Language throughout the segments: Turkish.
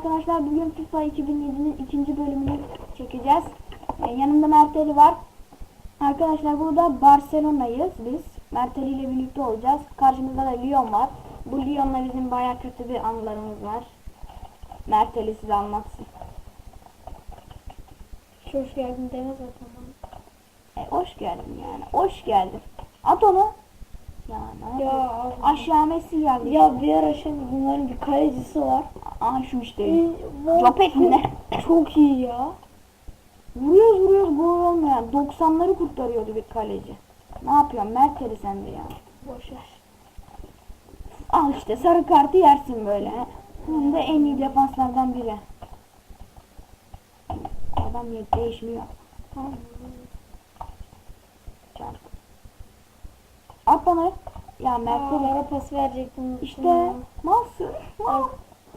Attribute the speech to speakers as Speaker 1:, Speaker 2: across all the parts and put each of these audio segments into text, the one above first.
Speaker 1: Arkadaşlar. Bugün FIFA 2007'nin ikinci bölümünü çekeceğiz. Ee, yanımda Merteli var. Arkadaşlar burada Barcelona'yız biz. Merteli ile birlikte olacağız. Karşımızda da Lyon var. Bu Lyon'la bizim baya kötü bir anılarımız var. Merteli size anlatsın.
Speaker 2: Hoş geldin deme zaten bana.
Speaker 1: E, hoş geldin yani. Hoş geldin. At onu. Ya ne
Speaker 2: Ya abi.
Speaker 1: Aşağı Messi geldi.
Speaker 2: Ya bir ara şimdi bunların bir kalecisi var.
Speaker 1: Aa şu işte. Jopet mi ne?
Speaker 2: çok- iyi ya.
Speaker 1: Vuruyoruz vuruyoruz gol olmayan. 90'ları kurtarıyordu bir kaleci. Ne yapıyorsun Merteli sen de ya.
Speaker 2: Boş ver.
Speaker 1: Al işte sarı kartı yersin böyle. Hem de en iyi defanslardan biri. Adam yok değişmiyor. Çarp. At bana. Ya.
Speaker 2: Mert'e pas verecektim.
Speaker 1: İşte malsın. Mal.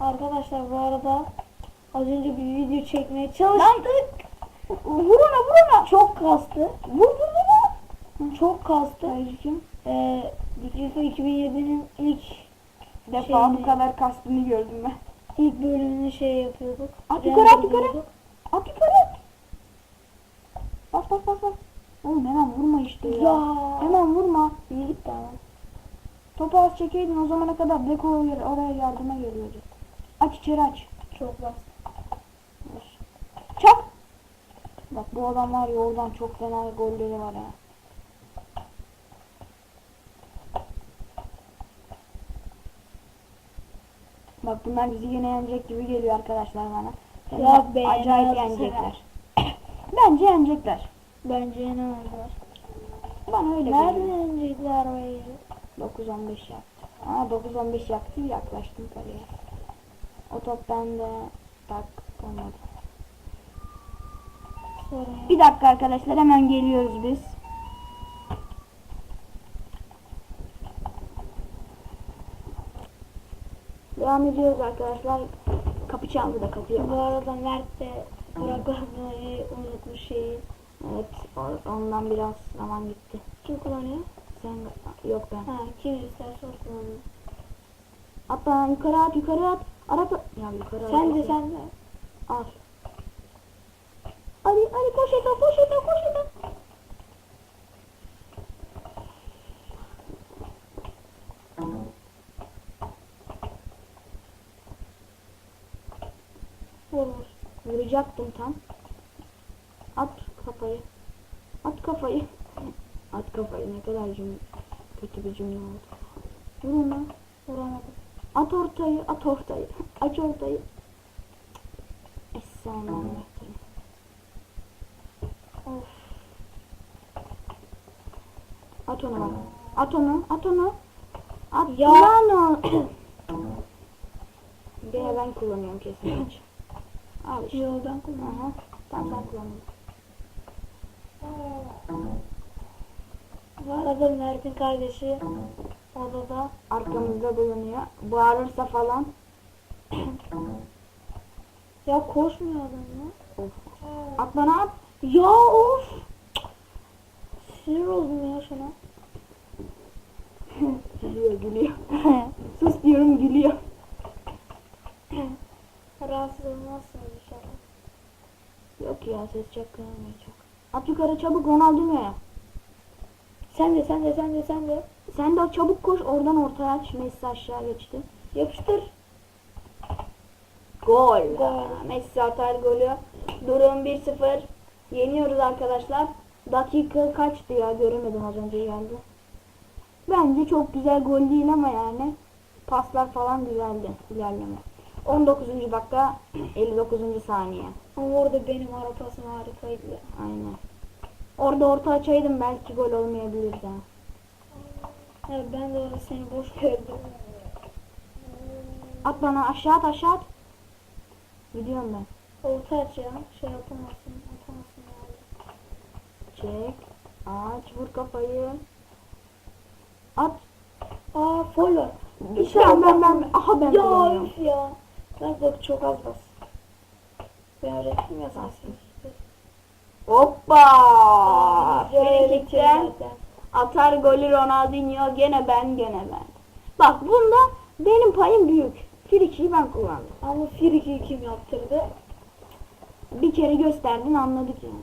Speaker 2: Arkadaşlar bu arada az önce bir video çekmeye çalıştık.
Speaker 1: Lan vur ona vur ona.
Speaker 2: Çok kastı.
Speaker 1: Vur vur vur.
Speaker 2: Çok kastı.
Speaker 1: Kim?
Speaker 2: Ee, FIFA 2007'nin ilk
Speaker 1: Defa
Speaker 2: Şeyini-
Speaker 1: bu kadar kastını gördüm ben.
Speaker 2: ilk bölümünü şey yapıyorduk.
Speaker 1: At yukarı, at yukarı. At yukarı. Bas bas bas bas. Oğlum hemen vurma işte ya.
Speaker 2: Ya.
Speaker 1: Hemen vurma.
Speaker 2: İyi gitti ama.
Speaker 1: Topu az çekeydin o zamana kadar Beko oraya oraya yardıma geliyordu. Aç içeri aç.
Speaker 2: Çok bastı.
Speaker 1: Çak. Bak bu adam var ya oradan çok fena golleri var ya. Bak bunlar bizi yine yenecek gibi geliyor arkadaşlar bana.
Speaker 2: Yok be,
Speaker 1: Acayip yenecekler. Bence yenecekler.
Speaker 2: Bence yenemezler.
Speaker 1: Bana öyle
Speaker 2: Nerede
Speaker 1: geliyor.
Speaker 2: yenecekler arabayı?
Speaker 1: 9-15 yaptı. Aa 9-15 yaptı yaklaştım kaleye. O top bende tak olmadı.
Speaker 2: Sorun
Speaker 1: Bir dakika arkadaşlar hemen geliyoruz biz. Devam ediyoruz arkadaşlar. Kapı çaldı da kapıya
Speaker 2: Bu
Speaker 1: bak.
Speaker 2: arada Mert de bırakmayı unutmuş şeyi.
Speaker 1: Evet ondan biraz zaman gitti.
Speaker 2: Kim kullanıyor?
Speaker 1: Sen yok ben.
Speaker 2: Ha kim isterse o kullanıyor.
Speaker 1: At yukarı at yukarı at. Araba ya yukarı
Speaker 2: Sen de sen de.
Speaker 1: Al. Hadi hadi koş Eto koş Eto koş Eto.
Speaker 2: Vur vur.
Speaker 1: Vuracaktım tam. At kafayı. At kafayı. At kafayı ne kadar cümle. Kötü bir cümle oldu. Vur onu.
Speaker 2: Vuramadım.
Speaker 1: At ortayı, at ortayı. Aç ortayı. Esselamu
Speaker 2: Of.
Speaker 1: At onu bak. At onu, at onu. At
Speaker 2: Ya.
Speaker 1: lan o. Gene ben kullanıyorum kesin maç. Al işte.
Speaker 2: Yoldan kullan.
Speaker 1: Aha. Tamam sen kullanın.
Speaker 2: Bu arada Mert'in kardeşi odada.
Speaker 1: Arkamızda bulunuyor. Bağırırsa falan.
Speaker 2: Ya koşmuyor adam ya.
Speaker 1: Of. At bana at.
Speaker 2: Ya of. Sinir oldum ya şuna.
Speaker 1: Gülüyor gülüyor. Sus diyorum gülüyor.
Speaker 2: Rahatsız olmazsınız inşallah.
Speaker 1: Yok ya ses çok gelmeyecek. At yukarı çabuk Ronaldinho'ya.
Speaker 2: Sen de sen de sen de sen de.
Speaker 1: Sen de çabuk koş oradan ortaya aç. Messi aşağı geçti.
Speaker 2: Yapıştır.
Speaker 1: Gol.
Speaker 2: Gol.
Speaker 1: Messi atar golü. Durum 1-0. Yeniyoruz arkadaşlar. Dakika kaçtı ya göremedim az önce geldi. Bence çok güzel gol değil ama yani paslar falan güzeldi ilerleme. 19. dakika 59. saniye.
Speaker 2: Ama orada benim ara pasım harikaydı.
Speaker 1: Aynen. Orada orta açaydım belki gol olmayabilirdi. Ha.
Speaker 2: Evet ben de orada seni boş gördüm.
Speaker 1: At bana aşağı at aşağı at. Gidiyorum ben.
Speaker 2: Orta aç ya. Şey yapamazsın. Atamazsın yani.
Speaker 1: Çek. Aç vur kafayı. At.
Speaker 2: Aa foul var.
Speaker 1: İşte ben ben ben. Aha ben
Speaker 2: Ya üf ya. Bak bak çok az bas. Ben öğrettim ya sana.
Speaker 1: Hoppa. Frikikten
Speaker 2: zaten.
Speaker 1: Atar golü Ronaldinho gene ben gene ben. Bak bunda benim payım büyük. Frikiyi ben kullandım.
Speaker 2: Ama friki kim yaptırdı?
Speaker 1: Bir kere gösterdin anladık yani.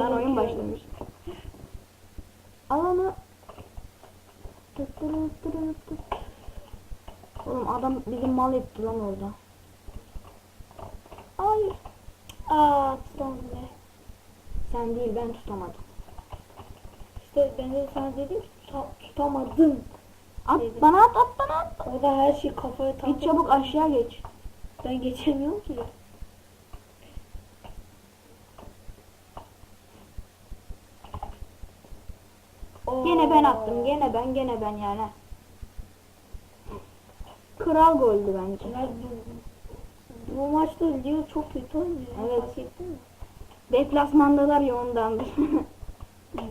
Speaker 1: Ben oyun başlamış. Tut. Oğlum adam bizim mal etti lan orada. Hayır.
Speaker 2: Aa tutamam ne?
Speaker 1: Sen değil ben tutamadım.
Speaker 2: İşte ben de sana dedim ki tuta, tutamadın.
Speaker 1: At
Speaker 2: Dedim.
Speaker 1: bana at at bana at.
Speaker 2: O da her şey kafaya takıyor.
Speaker 1: Git çabuk aşağı geç.
Speaker 2: Ben geçemiyorum ki. Oo.
Speaker 1: Gene ben attım gene ben gene ben yani. Kral goldü bence.
Speaker 2: Bu, bu maçta Leo çok kötü oynuyor.
Speaker 1: Evet.
Speaker 2: Fark ettin mi?
Speaker 1: Deplasmandalar ya ondandır.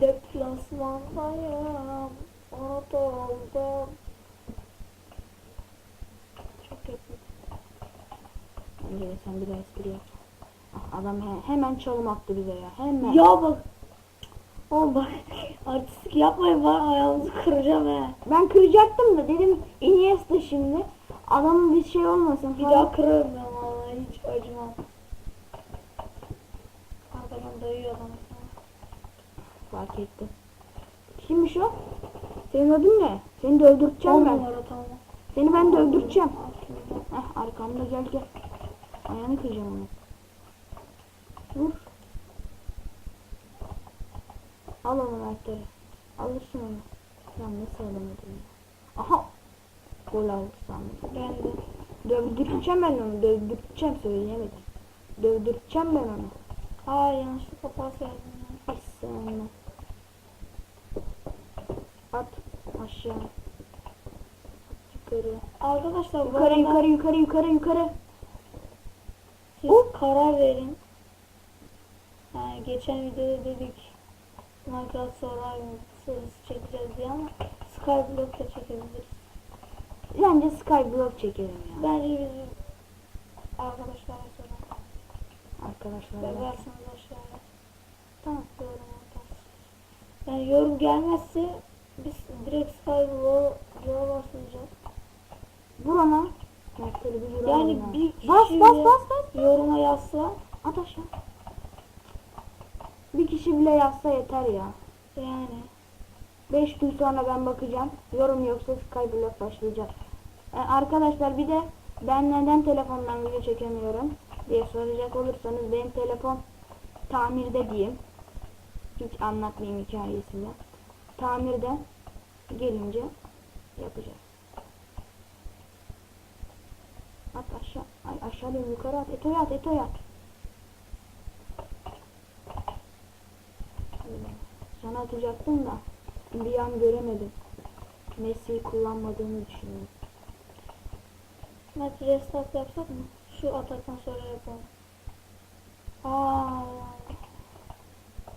Speaker 2: Deplasmandayım. Anadolu'da. Çok kötü.
Speaker 1: Bence sen bir daha espri yap. Ah, Adam he- hemen çalım attı bize ya. Hemen.
Speaker 2: Ya bak. Oğlum bak. Artistik yapmayın bana ayağınızı kıracağım he.
Speaker 1: Ben kıracaktım da dedim Iniesta şimdi. Adamın bir şey olmasın
Speaker 2: Bir daha kırarım ben vallahi hiç acımam. Dayıyor adam.
Speaker 1: Fark ettim. Kimmiş o? Senin adın ne? Seni de öldürteceğim ben.
Speaker 2: numara tamam.
Speaker 1: Seni ben de öldürteceğim. Heh arkamda gel gel. Ayağını kıracağım onu. Vur. Al onu Mert'leri. Alırsın onu. Lan nasıl alamadın? Aha. Gol aldı sandım.
Speaker 2: Ben de.
Speaker 1: Dövdürteceğim ben onu. Dövdürteceğim söyleyemedim. Dövdürteceğim ben onu.
Speaker 2: Aa yanlışlıkla pas verdim
Speaker 1: sen. At aşağı. At yukarı.
Speaker 2: Arkadaşlar bu
Speaker 1: Yukarı
Speaker 2: arada
Speaker 1: yukarı yukarı yukarı yukarı.
Speaker 2: siz
Speaker 1: Oh.
Speaker 2: karar verin. Yani geçen videoda dedik Minecraft Survival serisi çekeceğiz diye ama Skyblock da çekebiliriz.
Speaker 1: Bence Skyblock çekelim ya.
Speaker 2: Bence biz arkadaşlara soralım.
Speaker 1: Arkadaşlar.
Speaker 2: Yazarsınız aşağıya.
Speaker 1: Tamam.
Speaker 2: Yorum atarsınız. Yani yorum gelmezse biz direkt Skyblock'a başlayacağız.
Speaker 1: Vur ona. Mertleri bir
Speaker 2: Yani
Speaker 1: ya.
Speaker 2: bir kişi
Speaker 1: Bas bas bas bas.
Speaker 2: yoruma yazsa
Speaker 1: At aşağı. Bir kişi bile yazsa yeter ya.
Speaker 2: yani
Speaker 1: 5 gün sonra ben bakacağım. Yorum yoksa Skyblock başlayacak. Ee, arkadaşlar bir de ben neden telefondan video çekemiyorum diye soracak olursanız benim telefon tamirde diyeyim. Hiç anlatmayayım hikayesini. Tamirde gelince yapacağız. At aşağı. Ay aşağı değil yukarı at. Eto'ya at eto'ya at. Sana atacaktım da bir an göremedim. Messi'yi kullanmadığını düşünüyorum.
Speaker 2: maç restart yapsak mı? Şu ataktan sonra yapalım. Aa,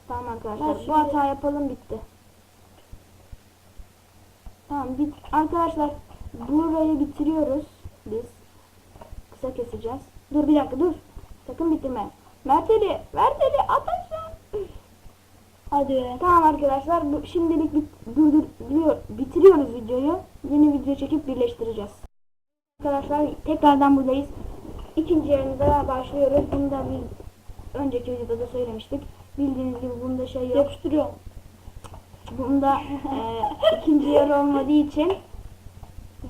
Speaker 1: Tamam arkadaşlar
Speaker 2: şimdi-
Speaker 1: bu hata yapalım bitti. Tamam bit arkadaşlar burayı bitiriyoruz biz. Kısa keseceğiz. Dur bir dakika dur. Sakın bitirme. Merteli, Merteli at aşağı.
Speaker 2: hadi.
Speaker 1: Tamam arkadaşlar bu şimdilik bit, durduruyor, bitiriyoruz videoyu. Yeni video çekip birleştireceğiz. Arkadaşlar tekrardan buradayız. İkinci yarımıza başlıyoruz. Bunu da bir önceki videoda da söylemiştik. Bildiğiniz gibi bunda şey yok.
Speaker 2: Yapıştırıyorum.
Speaker 1: Bunda e, ikinci yarı olmadığı için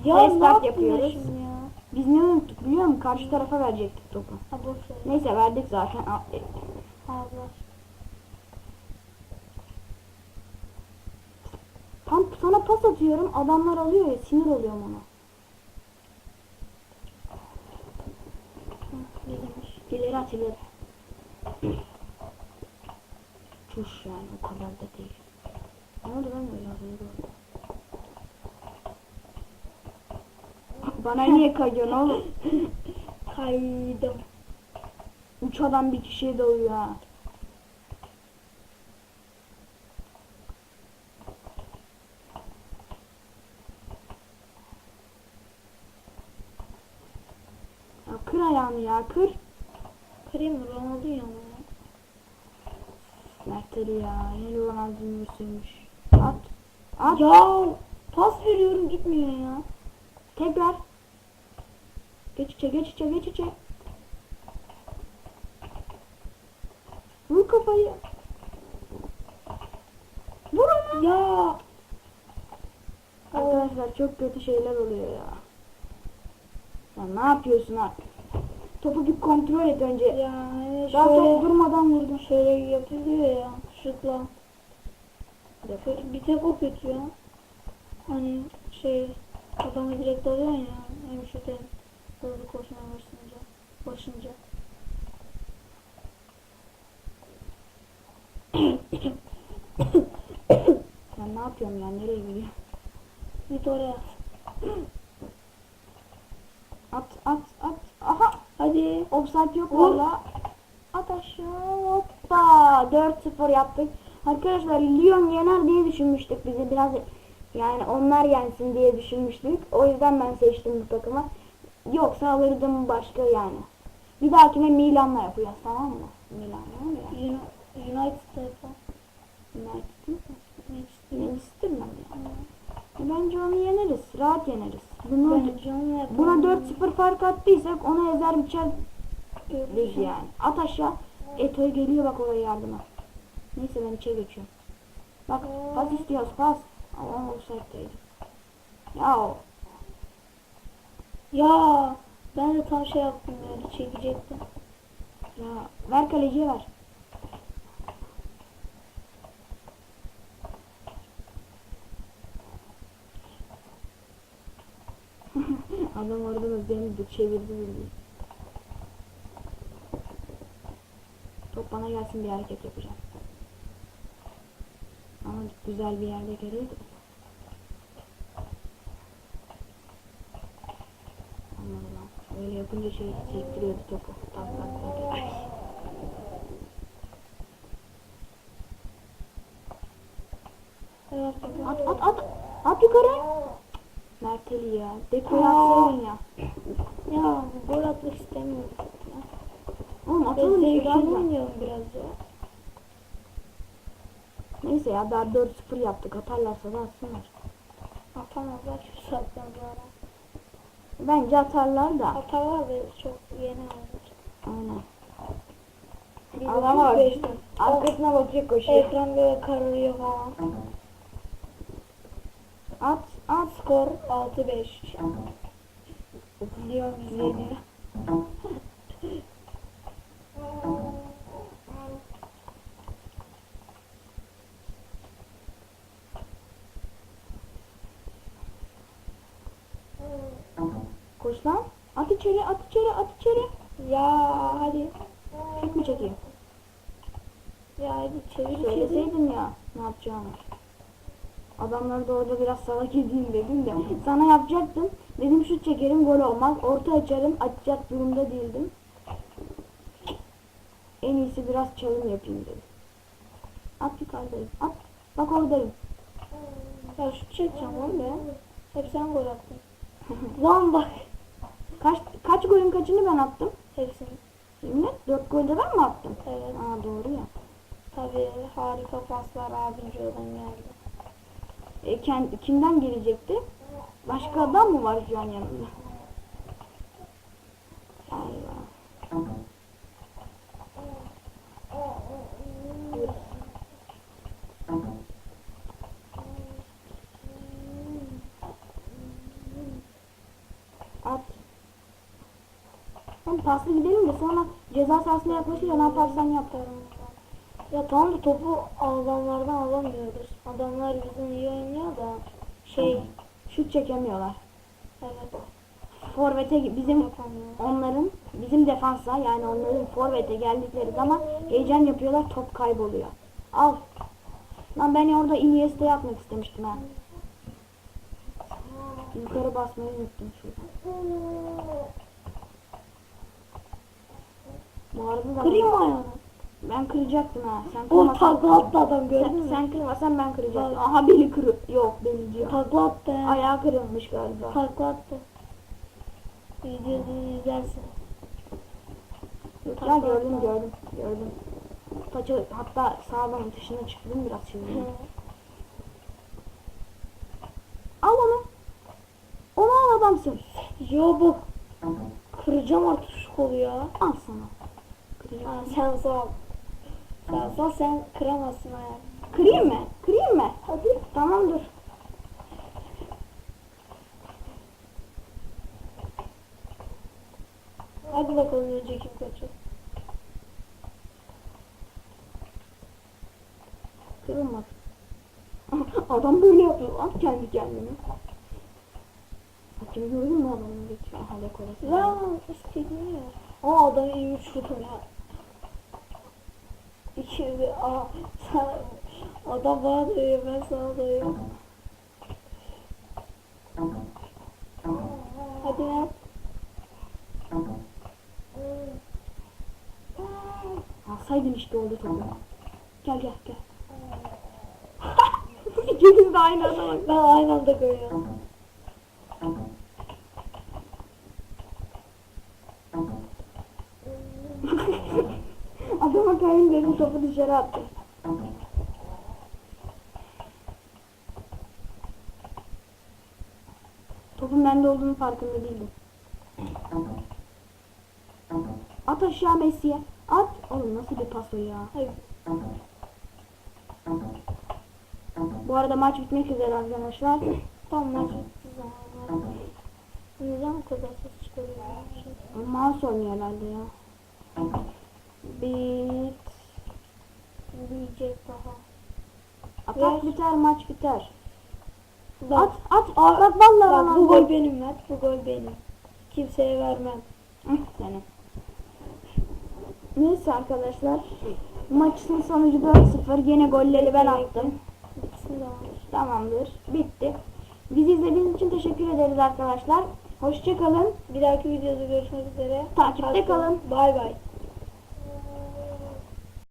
Speaker 2: Ya
Speaker 1: Restart yapıyoruz.
Speaker 2: ya
Speaker 1: biz ne unuttuk biliyor musun? Karşı tarafa verecektik topu.
Speaker 2: Ha.
Speaker 1: Neyse verdik zaten. A- e, Tam sana pas atıyorum adamlar alıyor ya sinir oluyorum ona. İleri at ileri. Çuş yani o kadar da değil. Ne oldu lan öyle araya doğru? Bana niye kayıyorsun oğlum?
Speaker 2: Kaydım.
Speaker 1: Üç adam bir kişiye dalıyor ha. Ya kır ayağını ya kır.
Speaker 2: Kırayım mı? Ronaldinho mu ya?
Speaker 1: Merteli ya. Yeni Ronaldinho sürmüş. At. At.
Speaker 2: Ya Pas veriyorum gitmiyor ya.
Speaker 1: Tekrar. Geç içe geç içe geç içe. Vur kafayı. Vur onu.
Speaker 2: Ya.
Speaker 1: Arkadaşlar çok kötü şeyler oluyor ya. Ya ne yapıyorsun artık? Topu bir kontrol et önce.
Speaker 2: Ya hani
Speaker 1: Daha
Speaker 2: şöyle,
Speaker 1: durmadan vurdun.
Speaker 2: şöyle yapılıyor ya. Şutla. Bir tek o kötü ya. Hani şey adamı direkt alıyor ya. Hem şut hem hızlı koşmaya başlayınca. Başınca.
Speaker 1: Sen ne yapıyorsun ya? Nereye gidiyorsun?
Speaker 2: Git oraya.
Speaker 1: At at at. Aha.
Speaker 2: Hadi.
Speaker 1: Offside yok valla. At aşağı. Hoppa. 4-0 yaptık. Arkadaşlar Lyon yener diye düşünmüştük bizi biraz yani onlar yensin diye düşünmüştük. O yüzden ben seçtim bu takımı. Yoksa alırdım başka yani. Bir dahakine Milan'la yapacağız tamam mı? Milan'la mı ya?
Speaker 2: Uni- United'da yapalım.
Speaker 1: United mi?
Speaker 2: Manchester
Speaker 1: mi? E, Bence onu yeneriz. Rahat yeneriz. Bunu,
Speaker 2: onu
Speaker 1: buna 4-0 fark attıysak ona ezer biçer lig yani. At aşağı. Eto'ya geliyor bak oraya yardıma. Neyse ben içe geçiyorum. Bak pas istiyoruz pas. Ama offside'deydi. Ya.
Speaker 2: Ya ben de tam şey yaptım ya çekecektim.
Speaker 1: Ya ver kaleciye ver. Adam orada da beni de çevirdi bildiğin. Bana gelsin bir hareket yapacağım. Ama güzel bir yerde görüyordu. Anladım lan. Öyle yapınca şey sektiriyordu topu. Tak tak tak. Ay. At at at. At yukarı. Merteli ya. Dekoyu atsaydın ya.
Speaker 2: Ya gol atmak istemiyorum.
Speaker 1: Oğlum atalım
Speaker 2: zevkini
Speaker 1: güzel.
Speaker 2: oynayalım biraz ya.
Speaker 1: Neyse ya daha 4-0 yaptık. Atarlarsa da atsınlar.
Speaker 2: Atamazlar şu saatten sonra.
Speaker 1: Bence atarlar da.
Speaker 2: Atarlar ve çok yeni alır.
Speaker 1: Aynen. Bak.
Speaker 2: beşten.
Speaker 1: Arkasına bakıyor koşuyor.
Speaker 2: Ekran böyle kararıyor falan.
Speaker 1: At at.
Speaker 2: Skor 6-5.
Speaker 1: Lyon yeniyor. Lan. At içeri, at içeri, at içeri.
Speaker 2: Ya hadi.
Speaker 1: Şut mu çekeyim?
Speaker 2: Ya hadi çevir.
Speaker 1: Söyleseydin ya ne yapacağını. Adamları da orada biraz salak edeyim dedim de. Sana yapacaktım. Dedim şut çekerim gol olmaz. Orta açarım atacak durumda değildim. En iyisi biraz çalım yapayım dedim. At yukarıdayım. At. Bak oradayım.
Speaker 2: Ya şut çekeceğim lan be. Hep sen gol attın. lan bak.
Speaker 1: Kaç kaç golün kaçını ben attım?
Speaker 2: Hepsini.
Speaker 1: Şimdi 4 golde ben mi attım?
Speaker 2: Evet.
Speaker 1: Aa doğru ya.
Speaker 2: Tabii harika paslar Abincio'dan geldi.
Speaker 1: E, kend, kimden gelecekti? Başka adam mı var şu an yanımda? Hem paslı gidelim de sonra ceza sahasına yaklaşınca ne yaparsan yap.
Speaker 2: Ya tamam da topu adamlardan alamıyoruz. Adamlar bizden iyi oynuyor da şey
Speaker 1: Şut çekemiyorlar.
Speaker 2: evet
Speaker 1: Forvet'e bizim onların bizim defansa yani onların forvete geldikleri zaman heyecan yapıyorlar top kayboluyor. Al. Lan ben orada Iniesta'ya atmak istemiştim ha. Yukarı basmayı unuttum şuradan. Bu da
Speaker 2: Kırayım mı ayağını?
Speaker 1: ben kıracaktım ha. Sen
Speaker 2: O
Speaker 1: kırmasan,
Speaker 2: takla attı adam gördün
Speaker 1: sen,
Speaker 2: mü?
Speaker 1: sen kırmasan ben kıracaktım. Aha beni kırı. Yok beni diyor.
Speaker 2: Takla attı ya.
Speaker 1: Ayağı kırılmış galiba.
Speaker 2: Takla attı. Videosunu izlersin.
Speaker 1: Yok ya
Speaker 2: Takla
Speaker 1: gördüm
Speaker 2: attı.
Speaker 1: gördüm gördüm. Paça hatta sağdan dışına çıktım biraz şimdi.
Speaker 2: Hı.
Speaker 1: Al adamsın.
Speaker 2: Yo bak. Kıracağım artık şu kolu ya.
Speaker 1: Al sana.
Speaker 2: Ha, sen sağ ol. Sen sağ ol, sen kıramazsın ayağını.
Speaker 1: Kırayım mı? Kırayım mı? Hadi. Tamam dur.
Speaker 2: Hadi bakalım önce kim kaçacak.
Speaker 1: Kırılmaz. Adam böyle yapıyor lan kendi kendine. Bakın gördün mü adamın geçiyor? Aha dekorası.
Speaker 2: Lan istediğini ya. Aa adam iyi uçurdum ya. İkili aa sen adam bana dayıyor ben sana dayıyorum. Hadi lan.
Speaker 1: Alsaydın işte oldu topu. Gel gel gel. İkiniz de aynı adama.
Speaker 2: Ben aynı anda koyuyorum.
Speaker 1: Kayın dedi topu dışarı attı. Topun bende olduğunu farkında değildim. At aşağı Messi'ye. At. Oğlum nasıl bir pas o ya.
Speaker 2: Hayır.
Speaker 1: Bu arada maç bitmek üzere arkadaşlar.
Speaker 2: Tam maç bitti zaman. Neden bu kadar ses çıkarıyor?
Speaker 1: Mouse oynuyor herhalde ya. Bit.
Speaker 2: Diyecek daha. Ver.
Speaker 1: biter maç biter.
Speaker 2: Bak,
Speaker 1: At at. Bak vallahi
Speaker 2: bak bu gol benim Mert, bu gol benim. Kimseye vermem.
Speaker 1: Hı, Seni. Neyse arkadaşlar. Maçın sonucu 4-0. Yine golleri ben attım. Tamamdır. Bitti. Bizi izlediğiniz için teşekkür ederiz arkadaşlar. Hoşçakalın.
Speaker 2: Bir dahaki videoda görüşmek üzere.
Speaker 1: Takipte kalın.
Speaker 2: Bay bay.